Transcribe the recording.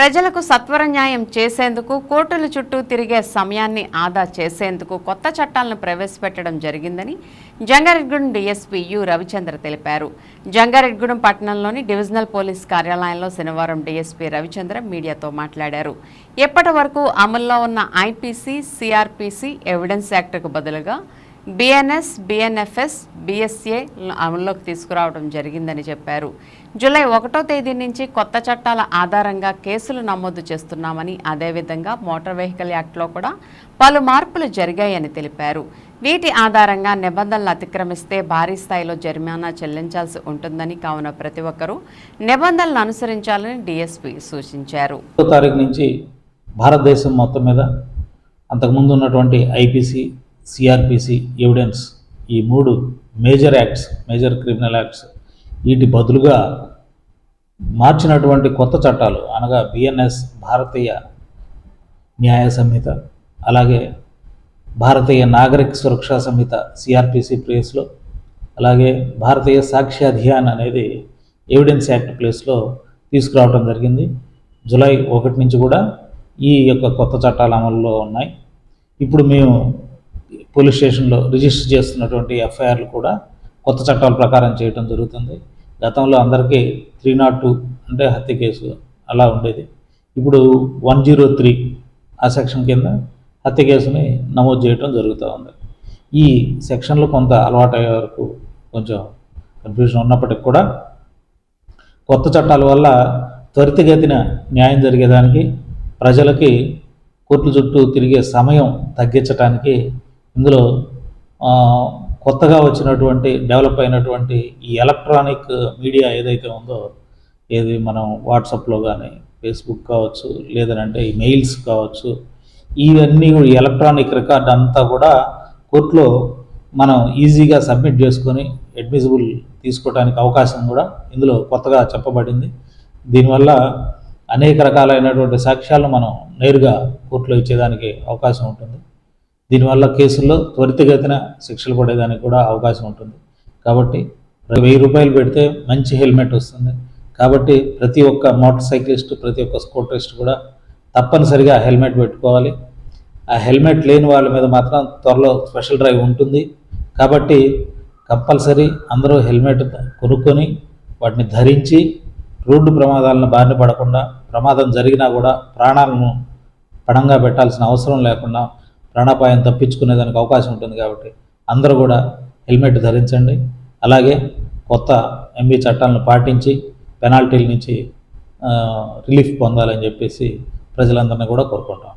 ప్రజలకు సత్వర న్యాయం చేసేందుకు కోర్టుల చుట్టూ తిరిగే సమయాన్ని ఆదా చేసేందుకు కొత్త చట్టాలను ప్రవేశపెట్టడం జరిగిందని జంగారెడ్గూడెం డీఎస్పీ యు రవిచంద్ర తెలిపారు. జంగారెడ్గూడెం పట్టణంలోని డివిజనల్ పోలీస్ కార్యాలయంలో శనివారం డీఎస్పీ రవిచంద్ర మీడియాతో మాట్లాడారు. ఎప్పటి వరకు అమల్లో ఉన్న ఐపీసీ సిఆర్పిసి ఎవిడెన్స్ యాక్ట్కు బదులుగా బిఎన్ఎస్ బిఎన్ఎఫ్ఎస్ బిఎస్ఏ అమల్లోకి తీసుకురావడం జరిగిందని చెప్పారు. జూలై ఒకటో తేదీ నుంచి కొత్త చట్టాల ఆధారంగా కేసులు నమోదు చేస్తున్నామని అదేవిధంగా మోటార్ వెహికల్ యాక్ట్లో కూడా పలు మార్పులు జరిగాయని తెలిపారు. వీటి ఆధారంగా నిబంధనలు అతిక్రమిస్తే భారీ స్థాయిలో జరిమానా చెల్లించాల్సి ఉంటుందని కావున ప్రతి ఒక్కరూ నిబంధనలు అనుసరించాలని డిఎస్పీ సూచించారు. తారీఖు నుంచి భారతదేశం మొత్తం మీద అంతకుముందు ఉన్నటువంటి ఐపీసీ సిఆర్పిసి ఎవిడెన్స్ ఈ మూడు major acts major criminal acts వీటి బదులుగా మార్చినటువంటి కొత్త చట్టాలు అనగా బిఎన్ఎస్ భారతీయ న్యాయ సంహిత అలాగే భారతీయ నాగరిక సురక్షా సంహిత సిఆర్పిసి ప్లేస్లో అలాగే భారతీయ సాక్షి అధియాన్ అనేది ఎవిడెన్స్ యాక్ట్ ప్లేస్లో తీసుకురావడం జరిగింది. జూలై ఒకటి నుంచి కూడా ఈ యొక్క కొత్త చట్టాలు అమల్లో ఉన్నాయి. ఇప్పుడు మేము పోలీస్ స్టేషన్లో రిజిస్టర్ చేస్తున్నటువంటి ఎఫ్ఐఆర్లు కూడా కొత్త చట్టాల ప్రకారం చేయడం జరుగుతుంది. గతంలో అందరికీ త్రీ నాట్ టూ అంటే హత్య కేసు అలా ఉండేది. ఇప్పుడు వన్ జీరో త్రీ ఆ సెక్షన్ కింద హత్య కేసుని నమోదు చేయడం జరుగుతూ ఉంది. ఈ సెక్షన్లు కొంత అలవాటు అయ్యే వరకు కొంచెం కన్ఫ్యూజన్ ఉన్నప్పటికి కూడా కొత్త చట్టాల వల్ల త్వరితగతిన న్యాయం జరిగేదానికి ప్రజలకి కోర్టుల చుట్టూ తిరిగే సమయం తగ్గించడానికి ఇందులో కొత్తగా వచ్చినటువంటి డెవలప్ అయినటువంటి ఈ ఎలక్ట్రానిక్ మీడియా ఏదైతే ఉందో ఏది మనం వాట్సాప్లో కానీ ఫేస్బుక్ కావచ్చు లేదనంటే ఈ మెయిల్స్ కావచ్చు ఇవన్నీ కూడా ఈ ఎలక్ట్రానిక్ రికార్డ్ అంతా కూడా కోర్టులో మనం ఈజీగా సబ్మిట్ చేసుకొని అడ్మిసిబుల్ తీసుకోవడానికి అవకాశం కూడా ఇందులో కొత్తగా చెప్పబడింది. దీనివల్ల అనేక రకాలైనటువంటి సాక్ష్యాలను మనం నేరుగా కోర్టులో ఇచ్చేదానికి అవకాశం ఉంటుంది. దీనివల్ల కేసుల్లో త్వరితగతిన శిక్షలు పడేదానికి కూడా అవకాశం ఉంటుంది. కాబట్టి వెయ్యి రూపాయలు పెడితే మంచి హెల్మెట్ వస్తుంది. కాబట్టి ప్రతి ఒక్క మోటార్ సైక్లిస్ట్ ప్రతి ఒక్క స్కూటరిస్ట్ కూడా తప్పనిసరిగా హెల్మెట్ పెట్టుకోవాలి. ఆ హెల్మెట్ లేని వాళ్ళ మీద మాత్రం త్వరలో స్పెషల్ డ్రైవ్ ఉంటుంది. కాబట్టి కంపల్సరీ అందరూ హెల్మెట్ కొనుక్కొని వాటిని ధరించి రోడ్డు ప్రమాదాలను బారిన పడకుండా ప్రమాదం జరిగినా కూడా ప్రాణాలను పణంగా పెట్టాల్సిన అవసరం లేకుండా ప్రాణాపాయం తప్పించుకునేదానికి అవకాశం ఉంటుంది కాబట్టి అందరూ కూడా హెల్మెట్ ధరించండి. అలాగే కొత్త ఎంబీ చట్టాలను పాటించి పెనాల్టీల నుంచి రిలీఫ్ పొందాలని చెప్పేసి ప్రజలందరినీ కూడా కోరుకుంటాం